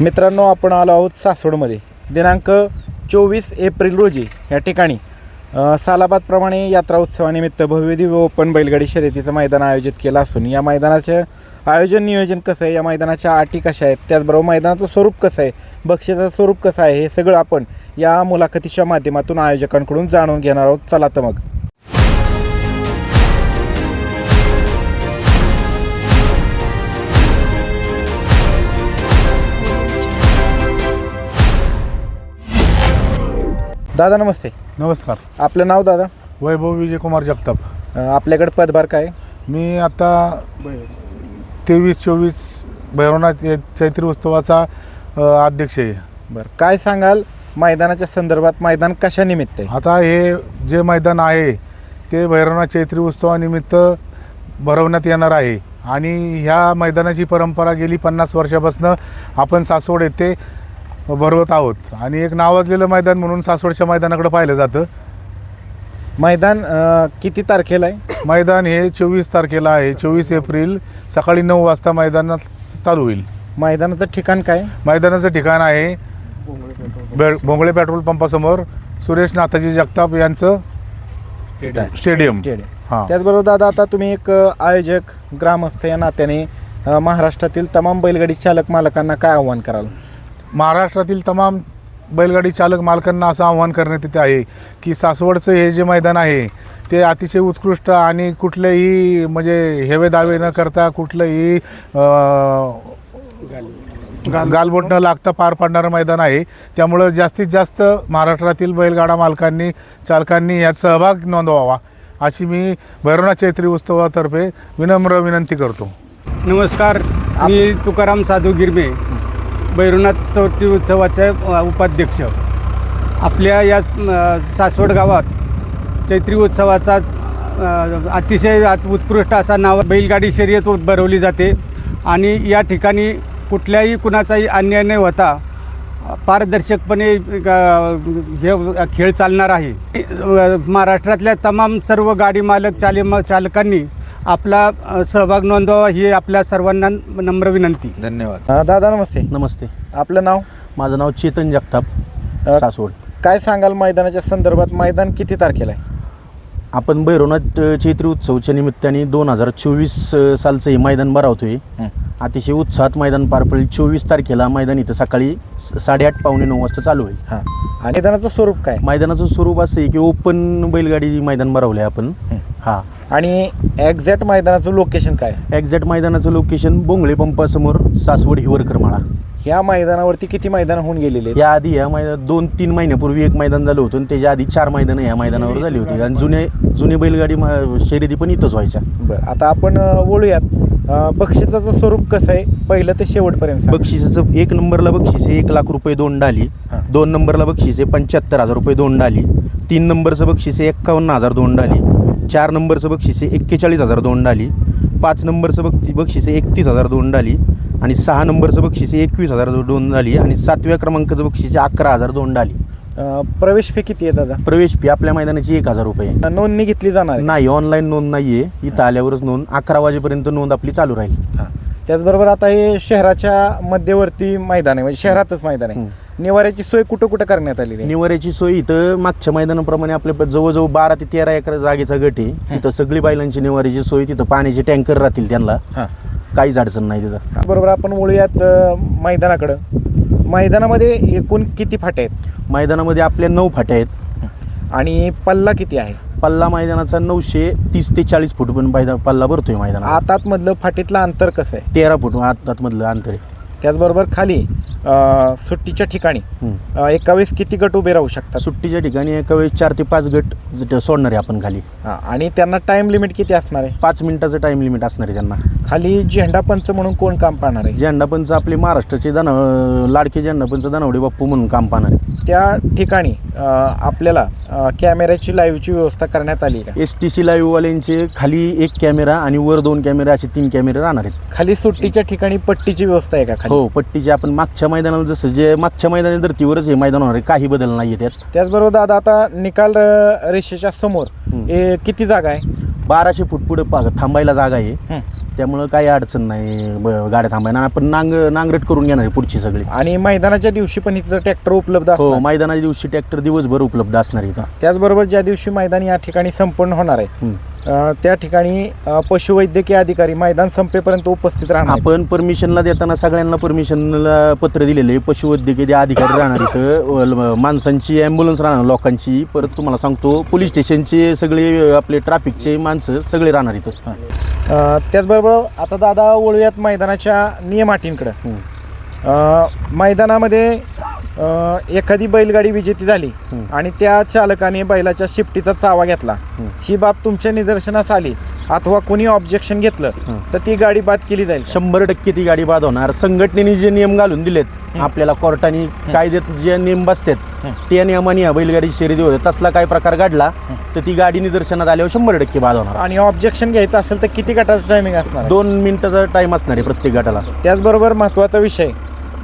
मित्रांनो आपण आलो आहोत सासवडमध्ये. दिनांक चोवीस एप्रिल रोजी या ठिकाणी सालाबादप्रमाणे यात्रा उत्सवानिमित्त भव्यदिव्य ओपन बैलगाडी शर्यतीचं मैदान आयोजित केलं असून या मैदानाचं आयोजन नियोजन कसं आहे? या मैदानाच्या अटी कशा आहेत? त्याचबरोबर मैदानाचं स्वरूप कसं आहे? बक्षिसाचं स्वरूप कसं आहे? हे सगळं आपण या मुलाखतीच्या माध्यमातून आयोजकांकडून जाणून घेणार आहोत. चला तर मग. दादा नमस्ते. नमस्कार. आपलं नाव दादा? वैभव विजयकुमार जगताप. अ, आपल्याकडे पदभार काय? मी आता तेवीस चोवीस भैरवनाथ या चैत्री उत्सवाचा अ, अध्यक्ष आहे. बरं काय सांगाल? मैदानाच्या संदर्भात मैदान कशा निमित्त आहे? आता हे जे मैदान आहे ते भैरवनाथ चैत्री उत्सवानिमित्त भरवण्यात येणार आहे. आणि ह्या मैदानाची परंपरा गेली पन्नास वर्षापासून आपण सासवड येथे भरवत आहोत. आणि एक नावाजलेलं मैदान म्हणून सासवडच्या मैदानाकडे पाहिलं जातं. मैदान अ, किती तारखेला आहे? मैदान हे चोवीस तारखेला आहे. चोवीस एप्रिल सकाळी नऊ वाजता मैदानात चालू होईल. मैदानाचं ठिकाण काय? मैदानाचं ठिकाण आहे बे भोंगळे पेट्रोल पंपासमोर सुरेश नाथाजी जगताप यांचं स्टेडियम. स्टेडियम. हां. त्याचबरोबर दादा आता तुम्ही एक अ, आयोजक ग्रामस्थ या नात्याने अ, महाराष्ट्रातील तमाम बैलगाडी चालक मालकांना काय आव्हान कराल? महाराष्ट्रातील तमाम बैलगाडी चालक मालकांना असं आव्हान करण्यात येते आहे की सासवडचं हे जे मैदान आहे ते अतिशय उत्कृष्ट आणि कुठलेही म्हणजे हेवे दावे न करता कुठलंही गा गालबोट न लागता पार पाडणारं मैदान आहे. त्यामुळं जास्तीत जास्त महाराष्ट्रातील बैलगाडा मालकांनी चालकांनी यात सहभाग नोंदवावा अशी मी भैरवनाथ चैत्री उत्सवातर्फे विनम्र विनंती करतो. नमस्कार मी तुकाराम साधू गिरमे. भैरवनाथ चौथी उत्सवाचे उपाध्यक्ष. आपल्या या सासवड गावात चैत्री उत्सवाचा अतिशय उत्कृष्ट असा नाव बैलगाडी शर्यत भरवली जाते. आणि या ठिकाणी कुठल्याही कुणाचाही अन्याय न होता पारदर्शकपणे हे खेळ चालणार आहे. महाराष्ट्रातल्या तमाम सर्व गाडी मालक चाले चालकांनी आपला अ, सहभाग नोंदवावा ही आपल्या सर्वांना नम्र विनंती. धन्यवाद. दादा नमस्ते. नमस्ते. आपलं नाव? माझं नाव चेतन जगताप अ, सासवड. काय सांगाल मैदानाच्या संदर्भात? मैदान किती तारखेला आहे? आपण भैरवनाथ अ, चैत्री उत्सवच्या निमित्ताने दोन हजार चोवीस सालचं हे मैदान भरावतोय. अतिशय उत्साहात मैदान पार पडेल. चोवीस तारखेला मैदान इथं सकाळी स- साडेआठ पावणे नऊ वाजता चालू होईल. हां. आणि मैदानाचं स्वरूप काय? मैदानाचं स्वरूप असं आहे की ओपन बैलगाडी मैदान भरवलं आहे आपण हं. आणि एक्झॅक्ट मैदानाचं लोकेशन काय? एक्झॅक्ट मैदानाचं लोकेशन बोंगळे पंपासमोर सासवड हिवरकर माळा ह्या मैदानावरती किती मैदान होऊन गेलेले? या आधी या मैदान दोन तीन महिन्यापूर्वी एक मैदान झालं होतं आणि त्याच्या आधी चार मैदानं या मैदानावर झाली होती आणि जुने जुने बैलगाडी मा- शर्यती पण इथंच व्हायच्या बरं आता आपण अ, वळूयात अ, बक्षिसाचं स्वरूप कसं आहे पहिलं ते शेवटपर्यंत सांगा. बक्षिसाचं एक नंबरला बक्षीस आहे एक लाख रुपये दोन डाली हां. दोन नंबरला बक्षीस आहे पंच्याहत्तर हजार रुपये दोन डाली तीन नंबरचं बक्षीस आहे एक्कावन्न हजार दोन डाली चार नंबरचं बक्षीस आहे एक्केचाळीस हजार दोन डाली पाच नंबरचं बक्षी बक्षीस आहे एकतीस हजार दोन डाली आणि सहा नंबरचं बक्षीस आहे एकवीस हजार दोन डाली आणि सातव्या क्रमांकाचं बक्षीस आहे अकरा हजार दोन डाली. प्रवेश फी किती आहे दादा? प्रवेश फी आपल्या मैदानाची एक हजार रुपये. आहे. नोंदणी घेतली जाणार आहे. नाही ऑनलाईन नोंद नाही आहे इथं आल्यावरच नोंद. अकरा वाजेपर्यंत नोंद आपली चालू राहील. हां. त्याचबरोबर आता हे शहराच्या मध्यवर्ती मैदान आहे म्हणजे शहरातच मैदान आहे. निवाऱ्याची सोय कुठं कुठं करण्यात आलेली आहे? निवाऱ्याची सोय इथं मागच्या मैदानाप्रमाणे आपल्या प- जवळजवळ बारा ते तेरा एकर जागेचा गट आहे. तिथं सगळी बैलांची निवाऱ्याची सोय तिथं पाण्याचे टँकर राहतील त्यांना. हां. काहीच अडचण नाही तिथं. बरोबर आपण वळूयात अ, मैदानाकडं. मैदानामध्ये एकूण किती फाटे आहेत? मैदानामध्ये आपल्या नऊ फाट्या आहेत. आणि पल्ला किती आहे? पल्ला मैदानाचा नऊशे तीस ते चाळीस फूट पण पायदा पल्ला भरतोय मैदानात. आत आतमधलं फाटीतलं अंतर कसं आहे? तेरा फूट आत आतमधलं अंतर आहे. त्याचबरोबर खाली अ, सुट्टीच्या ठिकाणी. अ, एका वेळेस किती गट उभे राहू शकतात? सुट्टीच्या ठिकाणी एका वेळेस चार ते पाच गट ज- सोडणार आहे आपण खाली. हां आणि त्यांना टाइम लिमिट किती असणार आहे? पाच मिनिटाचं टाईम लिमिट असणार आहे त्यांना. खाली झेंडा पंच म्हणून कोण काम पाहणार आहे? झेंडापंच आपले महाराष्ट्राचे दाना लाडके झेंडापंच दानवडे बाप्पू म्हणून काम पाहणार आहे. त्या ठिकाणी आपल्याला कॅमेऱ्याची लाईव्हची व्यवस्था करण्यात आली आहे का एस टी सी लाईव्हवाल्यांचे खाली एक कॅमेरा आणि वर दोन कॅमेरा असे तीन कॅमेरे राहणार आहेत. खाली सुट्टीच्या ठिकाणी पट्टीची व्यवस्था आहे का खाली? हो पट्टीचे आपण मागच्या मैदानाला जसं जे मागच्या मैदानी धर्तीवरच हे मैदान होणार आहे. काही बदल नाही आहे त्यात त्याचबरोबर दादा आता निकाल अ, रेषेच्या समोर. ए, किती जागा आहे? बाराशे फूट पुढे पा थांबायला जागा आहे. हं. त्यामुळं काही अडचण नाही ब गाड्या थांबायला. आपण नांग नांगरट करून घेणार आहे पुढची सगळी. आणि मैदानाच्या दिवशी पण इथं ट्रॅक्टर उपलब्ध हो असतो मैदानाच्या दिवशी ट्रॅक्टर दिवसभर उपलब्ध असणार आहे इथं. त्याचबरोबर ज्या दिवशी मैदान या ठिकाणी संपन्न होणार आहे. त्या ठिकाणी पशुवैद्यकीय अधिकारी मैदान संपेपर्यंत उपस्थित राहणार. आपण परमिशनला देताना सगळ्यांना परमिशनला पत्र दिलेले पशुवैद्यकीय अधिकारी राहणार इथं. माणसांची ॲम्ब्युलन्स राहणार लोकांची. परत तुम्हाला सांगतो पोलीस स्टेशनचे सगळे आपले ट्रॅफिकचे माणसं सगळे राहणार इथं. त्याचबरोबर आता दादा वळूयात मैदानाच्या नियम अटींकडं मैदानामध्ये अ, एखादी बैलगाडी विजेती झाली. आणि त्या चालकाने बैलाच्या शिफ्टीचा चावा घेतला हं. ही बाब तुमच्या निदर्शनास आली अथवा कोणी ऑब्जेक्शन घेतलं. तर ती गाडी बाद केली जाईल का? शंभर टक्के ती गाडी बाद होणार संघटनेने जे नियम घालून दिलेत आपल्याला कोर्टाने कायद्यात जे नियम बसतात. त्या नियमाने या बैलगाडी शर्यती होते तसला काय प्रकार घडला तर ती गाडी निदर्शनात आल्यावर शंभर टक्के बाद होणार आणि ऑब्जेक्शन घ्यायचं असेल तर किती गटाचं टायमिंग असणार आहे? दोन मिनिटाचा टाइम असणार आहे प्रत्येक गटाला त्याचबरोबर महत्त्वाचा विषय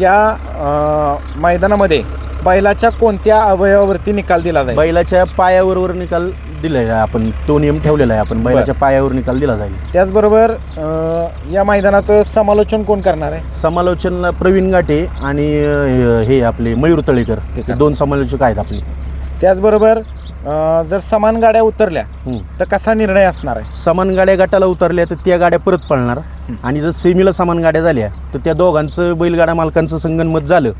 या मैदानामध्ये बैलाच्या कोणत्या अवयवावरती निकाल दिला जाईल? बैलाच्या पायावर निकाल दिलाय आपण. तो नियम ठेवलेला आहे आपण. बैलाच्या पायावर निकाल दिला जाईल. त्याचबरोबर अ, या मैदानाचं समालोचन कोण करणार आहे? समालोचनला प्रवीण गाठे आणि अं, हे आपले मयूर तळेकर. हे आहे. दोन समालोचक आहेत आपले. त्याचबरोबर अ, जर समान गाड्या उतरल्या हं. तर कसा निर्णय असणार आहे? समान गाड्या गटाला उतरल्या तर त्या गाड्या परत पळणार. आणि जर सेमीला समान गाड्या झाल्या तर त्या दोघांचं बैलगाड्या मालकांचं संगनमत झालं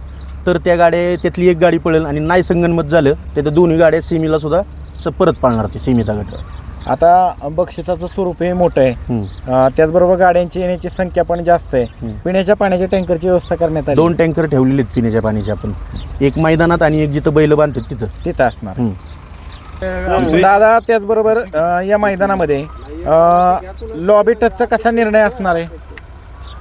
तर त्या गाड्या त्यातली एक गाडी पळेल आणि नाही संगनमत झालं तर त्या दोन्ही गाड्या सेमीला सुद्धा स परत पाळणार ते सेमीचा गट. आता बक्षिसाचं स्वरूप हे मोठं आहे. त्याचबरोबर गाड्यांची येण्याची संख्या पण जास्त आहे. पिण्याच्या पाण्याच्या टँकरची व्यवस्था करण्यात आली. दोन टँकर ठेवलेले आहेत पिण्याच्या पाण्याचे आपण. एक मैदानात आणि एक जिथं बैल बांधतात तिथं. तिथं असणार. दादा त्याचबरोबर या मैदानामध्ये लॉबी टचचा कसा निर्णय असणार आहे?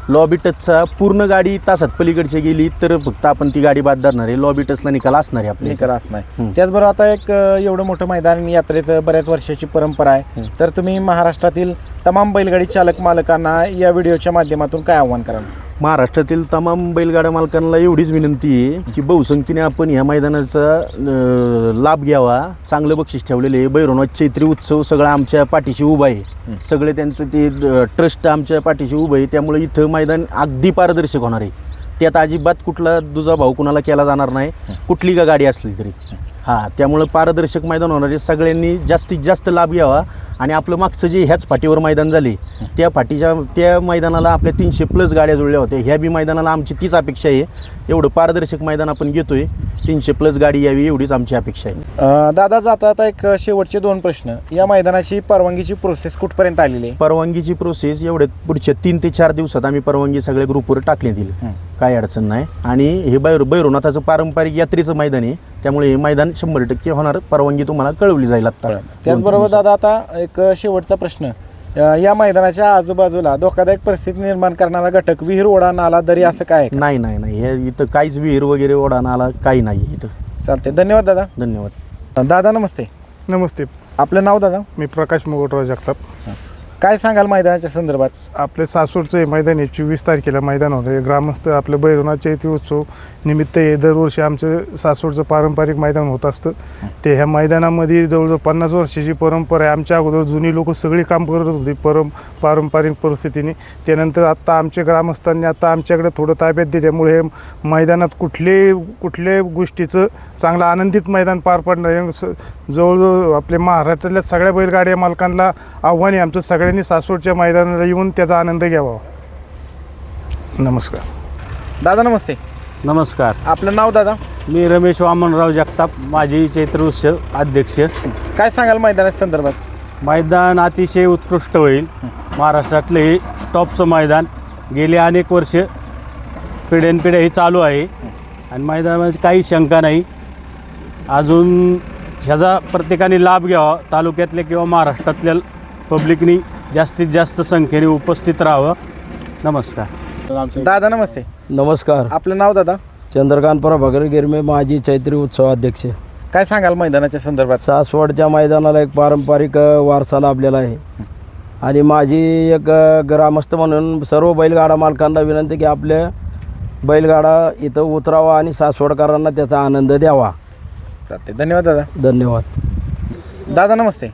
लॉबी टचचा पूर्ण गाडी तासात पलीकडची गेली तर फक्त आपण ती गाडी बाद धरणार आहे. लॉबी टचला निकाल असणार आहे आपल्या निकाल असणार हं. त्याचबरोबर आता एक अ, एवढं मोठं मैदान यात्रेचं बऱ्याच वर्षाची परंपरा आहे. तर तुम्ही महाराष्ट्रातील तमाम बैलगाडी चालक मालकांना या व्हिडिओच्या माध्यमातून काय आव्हान कराल? महाराष्ट्रातील तमाम बैलगाड्या मालकांना एवढीच विनंती आहे की बहुसंख्येने आपण ह्या मैदानाचा लाभ घ्यावा. चांगलं बक्षीस ठेवलेले आहे. बैरवनाथ चैत्री उत्सव सगळा आमच्या पाठीशी उभा आहे. सगळे त्यांचं ते ट्रस्ट आमच्या पाठीशी उभं आहे. त्यामुळे इथं मैदान अगदी पारदर्शक होणार आहे. त्यात अजिबात कुठला दुजा भाऊ कुणाला केला जाणार नाही. कुठली का गाडी असली तरी. हां त्यामुळं पारदर्शक मैदान होणार सगळ्यांनी जास्तीत जास्त लाभ घ्यावा. आणि आपलं मागचं जे ह्याच फाटीवर मैदान झाले त्या फाटीच्या त्या मैदानाला आपल्या तीनशे प्लस गाड्या जुळल्या होत्या. ह्या बी मैदानाला आमची तीच अपेक्षा आहे. एवढं पारदर्शक मैदान आपण घेतोय. तीनशे प्लस गाडी यावी एवढीच आमची अपेक्षा आहे. दादा जाता आता एक शेवटचे दोन प्रश्न. या मैदानाची परवानगीची प्रोसेस कुठपर्यंत आलेली आहे? परवानगीची प्रोसेस एवढ्या पुढच्या तीन ते चार दिवसात आम्ही परवानगी सगळ्या ग्रुपवर टाकण्यात येईल. हं. काही अडचण नाही. आणि हे बैर बैरोनाथाचं पारंपरिक यात्रेचं मैदान आहे. त्यामुळे हे मैदान शंभर टक्के होणार परवानगी तुम्हाला कळवली जाईल आता त्याचबरोबर दादा आता एक शेवटचा प्रश्न. या मैदानाच्या आजूबाजूला धोकादायक परिस्थिती निर्माण करणारा घटक विहीर ओढा नाला दरी असं काय? नाही नाही नाही. हे इथं काहीच विहीर वगैरे ओढा नाला काही नाही इथं. चालते धन्यवाद दादा. धन्यवाद. दादा नमस्ते. नमस्ते. आपलं नाव दादा? मी प्रकाश मुगटराव जगताप. काय सांगाल मैदानाच्या संदर्भात? आपले सासूरचं हे मैदान आहे चोवीस तारखेला मैदान होतं. हे ग्रामस्थ आपलं बैरुणा चैत्री उत्सव निमित्त हे दरवर्षी आमचं सासूरचं पारंपरिक मैदान होत असतं. ते ह्या मैदानामध्ये जवळजवळ पन्नास वर्षाची परंपरा आहे. आमच्या अगोदर जुनी लोक सगळी काम करत होती परम पारंपरिक परिस्थितीने. त्यानंतर आत्ता आमच्या ग्रामस्थांनी आता आमच्याकडे थोडं ताब्यात दिल्यामुळे हे मैदानात कुठलेही कुठल्याही गोष्टीचं चांगलं आनंदित मैदान पार पडणार आहे स- जवळजवळ आपल्या महाराष्ट्रातल्या सगळ्या बैलगाड्या मालकांना आव्हान आहे. आमचं सगळ्यांनी सासवडच्या मैदानाला येऊन त्याचा आनंद घ्यावा. नमस्कार. दादा नमस्ते. नमस्कार. आपलं नाव दादा? मी रमेश वामनराव जगताप माजी चैत्र उत्सव अध्यक्ष. काय सांगाल मैदानाच्या संदर्भात? मैदान अतिशय उत्कृष्ट होईल. महाराष्ट्रातलं हे टॉपचं मैदान गेले अनेक वर्ष पिढ्यानपिढ्या हे चालू आहे. आणि मैदानाची काही शंका नाही. अजून ह्याचा प्रत्येकाने लाभ घ्यावा तालुक्यातल्या किंवा महाराष्ट्रातल्या पब्लिकनी जास्तीत जास्त संख्येने उपस्थित राहावं. नमस्कार. दादा नमस्ते. नमस्कार. आपलं नाव दादा? चंद्रकांत प्रभाकर गिरमे माजी चैत्री उत्सव अध्यक्ष. काय सांगाल मैदानाच्या संदर्भात? सासवडच्या मैदानाला एक पारंपरिक वारसा लाभलेला आहे. आणि माझी एक ग्रामस्थ म्हणून सर्व बैलगाडा मालकांना विनंती की आपल्या बैलगाडा इथं उतरावा आणि सासवडकरांना त्याचा आनंद द्यावा. चालते धन्यवाद दादा. धन्यवाद. दादा नमस्ते.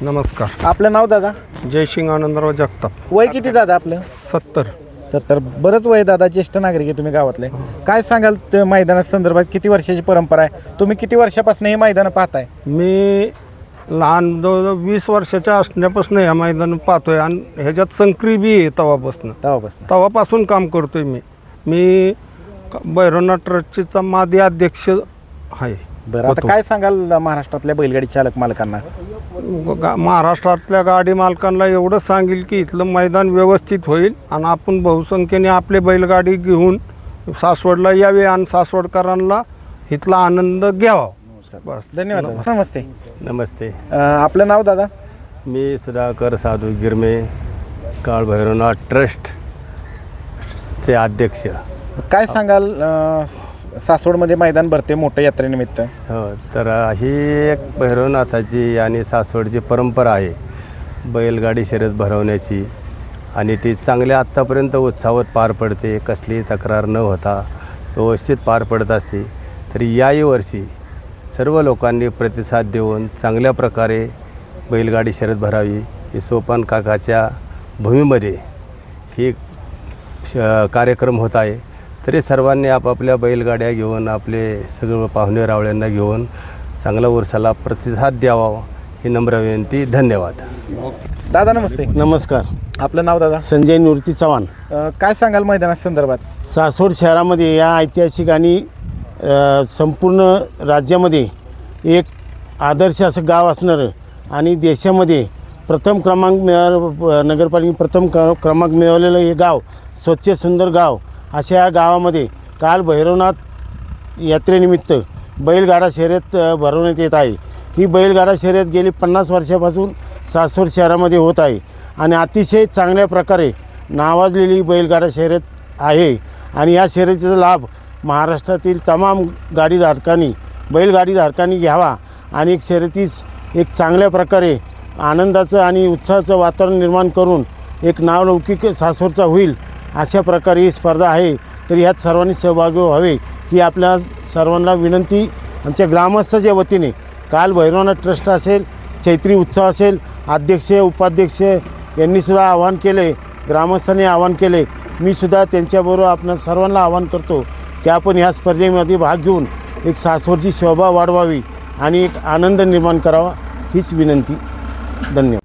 नमस्कार. आपलं नाव दादा? जयसिंग आनंदराव जगताप. वय किती दादा आपलं? सत्तर. सत्तर. बरंच वय दादा ज्येष्ठ नागरिक आहे तुम्ही गावातले. काय सांगाल त्या मैदाना संदर्भात? किती वर्षाची परंपरा आहे? तुम्ही किती वर्षापासून हे मैदान पाहताय? मी लहान जवळजवळ वीस वर्षाच्या असण्यापासून ह्या मैदान पाहतोय आणि ह्याच्यात संक्री बी आहे तवापासून. तेव्हापासून तवापासून काम करतोय मी. मी बैरवनाथ ट्रस्टचा मादी अध्यक्ष आहे. बरं आता होतो. काय सांगाल महाराष्ट्रातल्या बैलगाडी चालक मालकांना? गा- महाराष्ट्रातल्या गाडी मालकांना एवढं सांगेल की इथलं मैदान व्यवस्थित होईल आणि आपण बहुसंख्येने आपली बैलगाडी घेऊन सासवडला यावे आणि सासवडकरांना इथला आनंद घ्यावा. बस. धन्यवाद दादा. नमस्ते. नमस्ते. अं, आपलं नाव दादा? मी सुधाकर साधू गिरमे काळ भैरवनाथ ट्रस्ट चे अध्यक्ष. काय सांगाल अं, सासवडमध्ये मैदान भरते मोठं यात्रेनिमित्त. हो तर ही एक भैरवनाथाची आणि सासवडची परंपरा आहे. बैलगाडी शर्यत भरवण्याची आणि ती चांगल्या आत्तापर्यंत उत्साहात पार पडते. कसली तक्रार न होता व्यवस्थित पार पडत असते. तरी याही वर्षी सर्व लोकांनी प्रतिसाद देऊन चांगल्या प्रकारे बैलगाडी शर्यत भरावी. ही सोपान काकाच्या भूमीमध्ये ही श कार्यक्रम होत आहे. तरी सर्वांनी आपापल्या बैलगाड्या घेऊन आपले सगळं पाहुणे रावळ्यांना घेऊन चांगला उरसाला प्रतिसाद द्यावा ही नम्र विनंती. धन्यवाद. दादा नमस्ते. नमस्कार. आपलं नाव दादा? संजय निवृत्ती चव्हाण. अं, काय सांगाल मैदाना संदर्भात? सासवड शहरामध्ये या ऐतिहासिक आणि अ, संपूर्ण राज्यामध्ये एक आदर्श असं गाव असणारं आणि देशामध्ये प्रथम क्रमांक मिळा नगरपालिका प्रथम क क्रमांक मिळवलेलं हे गाव स्वच्छ सुंदर गाव अशा या गावामध्ये काल भैरवनाथ यात्रेनिमित्त बैलगाडा शर्यत भरवण्यात येत आहे. ही बैलगाडा शर्यत गेली पन्नास वर्षापासून सासवड शहरामध्ये होत आहे आणि अतिशय चांगल्या प्रकारे नावाजलेली बैलगाडा शर्यत आहे आणि या शर्यतीचा लाभ महाराष्ट्रातील तमाम गाडीधारकांनी बैलगाडीधारकांनी घ्यावा आणि एक शर्यतीस एक चांगल्या प्रकारे आनंदाचं आणि उत्साहाचं वातावरण निर्माण करून एक नावलौकिक सासवडचा होईल अशा प्रकारे ही स्पर्धा आहे. तर यात सर्वांनी सहभागी व्हावे ही आपल्या सर्वांना विनंती. आमच्या ग्रामस्थाच्या वतीने काल भैरवनाथ ट्रस्ट असेल चैत्री उत्सव असेल अध्यक्ष उपाध्यक्ष यांनीसुद्धा आवाहन केले ग्रामस्थांनी आवाहन केले. मी सुद्धा त्यांच्याबरोबर आपण सर्वांना आवाहन करतो की आपण ह्या स्पर्धेमध्ये भाग घेऊन एक सासवडची शोभा वाढवावी आणि एक आनंद निर्माण करावा हीच विनंती. धन्यवाद.